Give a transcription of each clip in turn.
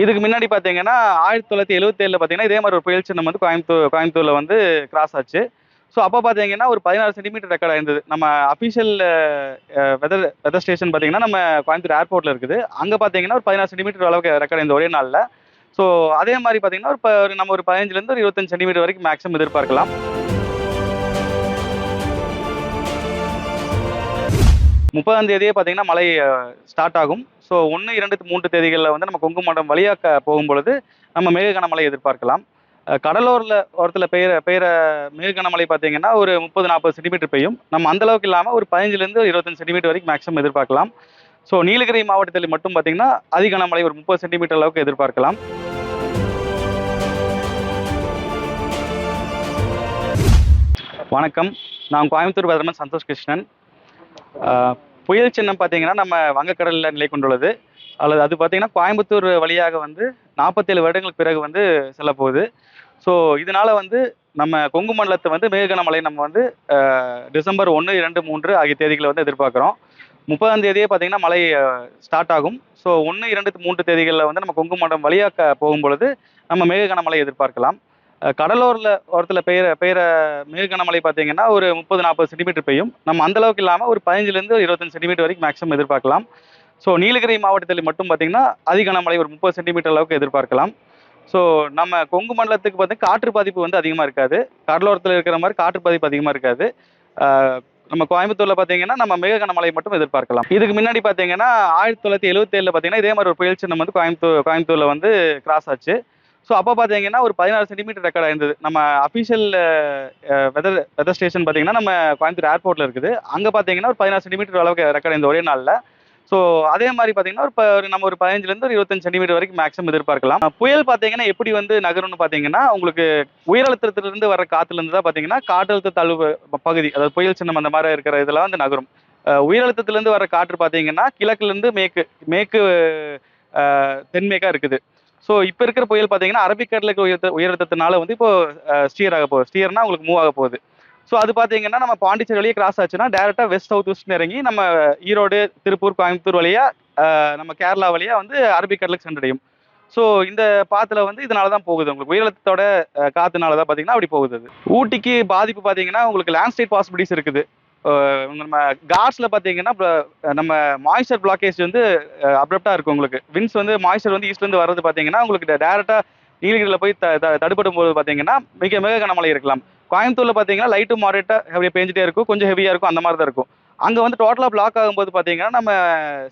இதுக்கு முன்னாடி பார்த்தீங்கன்னா ஆயிரத்தி தொள்ளாயிரத்தி எழுபத்தேழில் பார்த்தீங்கன்னா இதே மாதிரி ஒரு புயல் சின்னம் வந்து கோயம்புத்தூர் கோயம்புத்தூரில் வந்து கிராஸ் ஆச்சு. ஸோ அப்போ பார்த்தீங்கன்னா ஒரு பதினாறு சென்டிமீட்டர் ரெக்கார்ட் இருந்தது நம்ம அஃபிஷியல் வெதர் வெதர் ஸ்டேஷன் பார்த்தீங்கன்னா நம்ம கோயம்புத்தூர் ஏர்போர்ட்டில் இருக்குது. அங்கே பார்த்தீங்கன்னா ஒரு பதினாறு சென்டிமீட்டர் அளவுக்கு ரெக்கார்ட் இந்த ஒரே நாளில். ஸோ அதே மாதிரி பார்த்தீங்கன்னா ஒரு ஒரு நம்ம ஒரு பதினஞ்சுலேருந்து ஒரு இருபத்தஞ்சு சென்டிமீட்டர் வரைக்கும் மேக்ஸிமம் எதிர்பார்க்கலாம். முப்பதாம் தேதியே பார்த்தீங்கன்னா மழை ஸ்டார்ட் ஆகும். ஸோ ஒன்று இரண்டு மூன்று தேதிகளில் வந்து நம்ம கொங்கு மண்டலம் வழியாக போகும் பொழுது நம்ம மேக கனமழை எதிர்பார்க்கலாம் கடலோரில் ஓரத்தில் பெய்கிற பெய்கிற மேக கனமழை பார்த்தீங்கன்னா ஒரு முப்பது நாற்பது சென்டிமீட்டர் பெய்யும். நம்ம அந்தளவுக்கு இல்லாமல் ஒரு பதினஞ்சுலேருந்து இருபத்தஞ்சு சென்டிமீட்டர் வரைக்கும் மேக்ஸிமம் எதிர்பார்க்கலாம். ஸோ நீலகிரி மாவட்டத்தில் மட்டும் பார்த்தீங்கன்னா அதிக கனமழை ஒரு முப்பது சென்டிமீட்டர் அளவுக்கு எதிர்பார்க்கலாம். வணக்கம். நான் கோயம்புத்தூர் பதரமன் சந்தோஷ் கிருஷ்ணன். புயல் சின்னம் பார்த்தீங்கன்னா நம்ம வங்கக்கடலில் நிலை கொண்டுள்ளது. அல்லது அது பார்த்தீங்கன்னா கோயம்புத்தூர் வழியாக வந்து நாற்பத்தேழு வருடங்களுக்கு பிறகு வந்து செல்ல போகுது ஸோ இதனால வந்து நம்ம கொங்கு மண்டலத்தை வந்து மேகன மழை நம்ம வந்து டிசம்பர் ஒன்று இரண்டு மூன்று ஆகிய தேதிகளை வந்து எதிர்பார்க்குறோம். முப்பதாம் தேதியே பார்த்தீங்கன்னா மழை ஸ்டார்ட் ஆகும். ஸோ ஒன்று இரண்டு மூன்று தேதிகளில் வந்து நம்ம கொங்கு மண்டலம் வழியாக போகும் பொழுது நம்ம மேகன மழை எதிர்பார்க்கலாம். கடலோரில் ஓரத்தில் பெய்கிற பெய்கிற மேக கனமழை பார்த்தீங்கன்னா ஒரு முப்பது நாற்பது சென்டிமீட்டர் பெய்யும். நம்ம அந்த அளவுக்கு இல்லாமல் ஒரு பதினஞ்சுலேருந்து இருபத்தஞ்சு சென்டிமீட்டர் வரைக்கும் மேக்ஸிமம் எதிர்பார்க்கலாம். ஸோ நீலகிரி மாவட்டத்தில் மட்டும் பார்த்தீங்கன்னா அதிக கனமழை ஒரு முப்பது சென்டிமீட்டர் அளவுக்கு எதிர்பார்க்கலாம். ஸோ நம்ம கொங்கு மண்டலத்துக்கு பார்த்தீங்கன்னா காற்று பாதிப்பு வந்து அதிகமாக இருக்காது. கடலோரத்தில் இருக்கிற மாதிரி காற்று பாதிப்பு அதிகமாக இருக்காது. நம்ம கோயம்புத்தூர்ல பார்த்தீங்கன்னா நம்ம மேக கனமழை மட்டும் எதிர்பார்க்கலாம். இதுக்கு முன்னாடி பார்த்தீங்கன்னா ஆயிரத்தி தொள்ளாயிரத்தி எழுபத்தேழில் பார்த்தீங்கன்னா இதே மாதிரி ஒரு புயல் சின்னம் வந்து கோயம்புத்தூர் கோயம்புத்தூரில் வந்து கிராஸ் ஆச்சு. ஸோ அப்போ பார்த்தீங்கன்னா ஒரு பதினாறு சென்டிமீட்டர் ரெக்கார்ட் ஆயிருந்தது. நம்ம அஃபிஷியல் வெதர் வெதர் ஸ்டேஷன் பார்த்தீங்கன்னா நம்ம கோயம்புத்தூர் ஏர்போர்ட்டில் இருக்குது. அங்கே பார்த்தீங்கன்னா ஒரு பதினாறு சென்டிமீட்டர் அளவுக்கு ரெக்கார்ட் ஆயிருந்த ஒரே நாளில். ஸோ அதே மாதிரி பார்த்தீங்கன்னா ஒரு நம்ம ஒரு பதினஞ்சுலேருந்து ஒரு இருபத்தஞ்சு சென்டிமீட்டர் வரைக்கும் மேக்ஸிமம் எதிர்பார்க்கலாம். புயல் பார்த்தீங்கன்னா எப்படி வந்து நகரும்னு பார்த்தீங்கன்னா உங்களுக்கு உயரழுத்தத்திலிருந்து வர காற்றுலேருந்து தான் பார்த்தீங்கன்னா காற்றழுத்த தாழ்வு பகுதி அதாவது புயல் சின்னம் அந்த மாதிரி இருக்கிற இதெல்லாம் வந்து நகரும். உயரழுத்தத்திலேருந்து வர காற்று பார்த்தீங்கன்னா கிழக்குலேருந்து மேற்கு மேற்கு தென்மேக்காக இருக்குது. ஸோ இப்போ இருக்கிற புயல் பார்த்தீங்கன்னா அரபிக்கடலுக்கு உயர்த்த உயரத்தத்தினால வந்து இப்போ ஸ்டியர் ஆக போகுது. ஸ்டியர்னா உங்களுக்கு மூவ் ஆக போகுது. ஸோ அது பார்த்தீங்கன்னா நம்ம பாண்டிச்சேரி வழியே கிராஸ் ஆச்சுன்னா டேரெக்டாக வெஸ்ட் சவுத் வெஸ்ட் இறங்கி நம்ம ஈரோடு திருப்பூர் கோயம்புத்தூர் வழியாக நம்ம கேரளா வழியா வந்து அரபிக்கடலுக்கு சென்றடையும். ஸோ இந்த பாத்தில் வந்து இதனால தான் போகுது. உங்களுக்கு உயரத்தோட காத்துனால தான் பார்த்தீங்கன்னா அப்படி போகுது அது. ஊட்டிக்கு பாதிப்பு பார்த்தீங்கன்னா உங்களுக்கு லேண்ட்ஸ்லைட் பாசிபிலிட்டிஸ் இருக்குது. நம்ம காட்ஸில் பார்த்தீங்கன்னா நம்ம மாய்ஸ்டர் பிளாக்கேஜ் வந்து அப்ரப்டாக இருக்கும் உங்களுக்கு. வின்ஸ் வந்து மாய்ஸ்டர் வந்து ஈஸ்ட்லேருந்து வர்றது பார்த்தீங்கன்னா உங்களுக்கு டேரெக்டாக நீலகிரியில் போய் த த- தடுபடும் போது பார்த்தீங்கன்னா மிக மிக கனமழை இருக்கலாம். கோயம்புத்தூர்ல பார்த்தீங்கன்னா லைட்டு மாறிட்டா அப்படியே பேஞ்சிட்டே இருக்கும். கொஞ்சம் ஹெவியாக இருக்கும். அந்த மாதிரி தான் இருக்கும். அங்கே வந்து டோட்டலாக பிளாக் ஆகும்போது பார்த்தீங்கன்னா நம்ம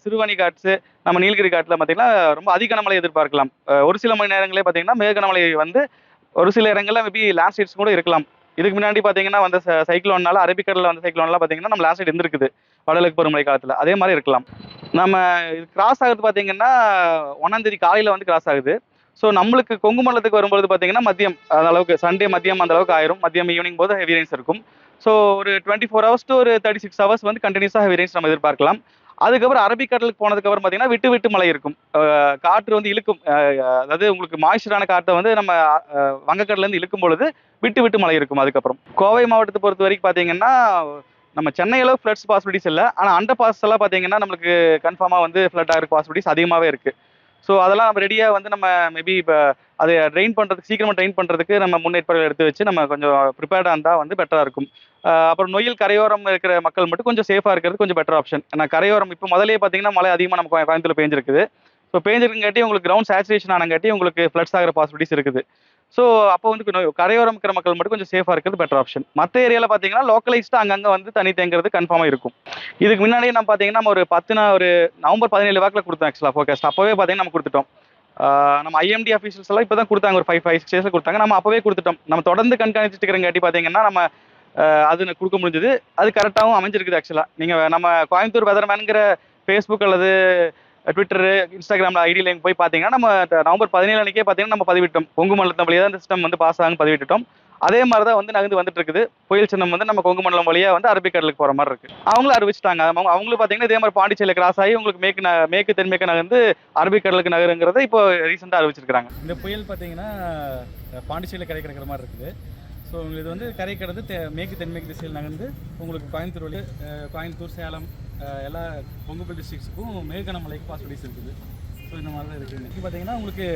சிறுவாணி காட்ஸு நம்ம நீலகிரி காட்டில் பார்த்தீங்கன்னா ரொம்ப அதிக கனமழை எதிர்பார்க்கலாம். ஒரு சில மணி நேரங்களே பார்த்தீங்கன்னா மேக கனமழை வந்து ஒரு சில இடங்கள்ல மேபி லேண்ட்ஸ்லைட்ஸ் கூட இருக்கலாம். இதுக்கு முன்னாடி பார்த்தீங்கன்னா வந்த சைக்ளோன்னால அரபிக்கடலில் வந்த சைக்ளோன்லாம் பார்த்தீங்கன்னா நம்ம லேண்ட்ஸ்லைட் இருந்திருக்குது. வடகிழக்கு பருவமழை காலத்தில். அதே மாதிரி இருக்கலாம். நம்ம இது கிராஸ் ஆகுது பார்த்தீங்கன்னா ஒன்றாந்தேதி காலையில் வந்து கிராஸ் ஆகுது. ஸோ நம்மளுக்கு கொங்கு மண்டலத்துக்கு வரும்போது பார்த்தீங்கன்னா மதியம் அந்த அளவுக்கு சண்டே மதியம் அந்த அளவுக்கு ஆயிரும். மதியம் ஈவினிங் போது ஹெவி ரெயின்ஸ் இருக்கும். ஸோ ஒரு டுவெண்ட்டி ஃபோர் ஹவர்ஸ் டு ஒரு தேர்ட்டி சிக்ஸ் ஹவர்ஸ் வந்து கண்டினியூஸாக ஹெவி ரெயின்ஸ் நம்ம எதிர்பார்க்கலாம். அதுக்கப்புறம் அரபிக்கடலுக்கு போனதுக்கப்புறம் பார்த்தீங்கன்னா விட்டு விட்டு மழை இருக்கும். காற்று வந்து இழுக்கும். அதாவது உங்களுக்கு மாய்ச்சரான காற்றை வந்து நம்ம வங்கக்கடலேருந்து இழுக்கும் பொழுது விட்டு விட்டு மழை இருக்கும் அதுக்கப்புறம். கோவை மாவட்டத்தை பொறுத்த வரைக்கும் பார்த்தீங்கன்னா நம்ம சென்னையில் ஃப்ளட்ஸ் பாசிபிலிட்டிஸ் இல்லை. ஆனால் அண்டர் பாஸ் எல்லாம் பார்த்தீங்கன்னா நம்மளுக்கு கன்ஃபார்மாக வந்து ஃப்ளட் ஆகிற பாசிபிலிட்டிஸ் அதிகமாகவே இருக்குது ஸோ அதெல்லாம் நம்ம ரெடியாக வந்து நம்ம மேபி இப்போ அதை ட்ரெயின் பண்ணுறதுக்கு சீக்கிரமாக ட்ரெயின் பண்ணுறதுக்கு நம்ம முன்னேற்பாடுகள் எடுத்து வச்சு நம்ம கொஞ்சம் ப்ரிப்பேர்டாக இருந்தால் வந்து பெட்டராக இருக்கும். அப்புறம் நொயில் கரையோரம் இருக்கிற மக்கள் மட்டும் கொஞ்சம் சேஃபாக இருக்கிறது கொஞ்சம் பெட்டர் ஆப்ஷன் ஏன்னா கரையோரம் இப்போ முதலே பார்த்தீங்கன்னா மழை அதிகமாக நம்ம கோயம்புத்தூர் பேஞ்சிருக்குது. ஸோ பேஞ்சிருக்குங்காட்டி உங்களுக்கு கிரவுண்ட் சேச்சுரேஷன் ஆனங்காட்டி உங்களுக்கு ஃப்ளட்ஸ் ஆகிற பாசிபிலிட்டிஸ் இருக்குது. ஸோ அப்போ வந்து கொஞ்சம் கரையோரம் இருக்கிற மக்கள் மட்டும் கொஞ்சம் சேஃபாக இருக்கிறது பெட்டர் ஆப்ஷன் மற்ற ஏரியாவில் பார்த்தீங்கன்னா லோக்கலைஸ்டாக அங்கங்கே வந்து தண்ணி தேங்குறது கன்ஃபார்மாக இருக்கும். இதுக்கு முன்னாடியே நம்ம பார்த்தீங்கன்னா நம்ம ஒரு பத்து நாள் ஒரு நவம்பர் பதினேழு வாக்கில் கொடுத்தோம் ஆக்சுவலாக ஃபோக்கஸ்ட் அப்போவே பார்த்தீங்கன்னா நம்ம கொடுத்துட்டோம். நம்ம ஐஎம்டி அஃபீஷியல்ஸ் எல்லாம் இப்போ தான் கொடுத்தாங்க. ஒரு ஃபைவ் ஃபைவ் சிக்ஸ் டேஸில் கொடுத்தாங்க. நம்ம அப்போவே கொடுத்துட்டோம். நம்ம தொடர்ந்து கண்காணிச்சுட்டு இருக்கிறங்காட்டி பார்த்தீங்கன்னா நம்ம அது எனக்கு கொடுக்க முடிஞ்சது. அது கரெக்டாகவும் அமைஞ்சிருக்குது ஆக்சுவலாக நீங்கள் நம்ம கோயம்புத்தூர் வெதர்மேனுங்கிற ஃபேஸ்புக் அல்லது ட்விட்டரு இன்ஸ்டாகிராமில் ஐடியில் போய் பார்த்தீங்கன்னா நம்ம நவம்பர் பதினேழு அன்றைக்கே பார்த்தீங்கன்னா நம்ம பதிவிட்டோம். கொங்கு மண்டலத்தின் வழியாக தான் சிஸ்டம் வந்து பாஸ் ஆகும் பதிவிட்டுட்டோம். அதே மாதிரி தான் வந்து நகர்ந்து வந்துட்டு இருக்குது புயல் சின்னம் வந்து நம்ம கொங்கு மண்டலம் வழியாக வந்து அரபிக்கடலுக்கு போகிற மாதிரி இருக்கு. அவங்களும் அறிவிச்சிட்டாங்க. அவங்க அவங்களும் பார்த்தீங்கன்னா இதே மாதிரி பாண்டிச்சேரியில் கிராஸ் ஆகி உங்களுக்கு மேற்கு ந- மேற்கு தென்மேற்கு நகர்ந்து அரபிக்கடலுக்கு நகருங்கிறத இப்போ ரீசெண்டாக அறிவிச்சிருக்காங்க இந்த புயல் பார்த்தீங்கன்னா பாண்டிச்சேரியில் கரை கிடக்கிற மாதிரி இருக்குது. ஸோ உங்களுக்கு இது வந்து கரை கடந்து தே மேற்கு தென்மேற்கு திசையில் நகர்ந்து உங்களுக்கு கோயம்புத்தூர் வழி கோயம்புத்தூர் சேலம் எல்லா பொங்குப்பல் டிஸ்ட்ரிக்ஸுக்கும் மேகன மலைக்கு பாசிபிலிட்டிஸ் இருக்குது. ஸோ இந்த மாதிரி தான் இருக்குது. இன்றைக்கி பார்த்தீங்கன்னா உங்களுக்கு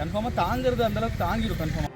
கன்ஃபார்மாக தாங்கிறது அந்தளவுக்கு தாங்கிடும் கன்ஃபார்மாக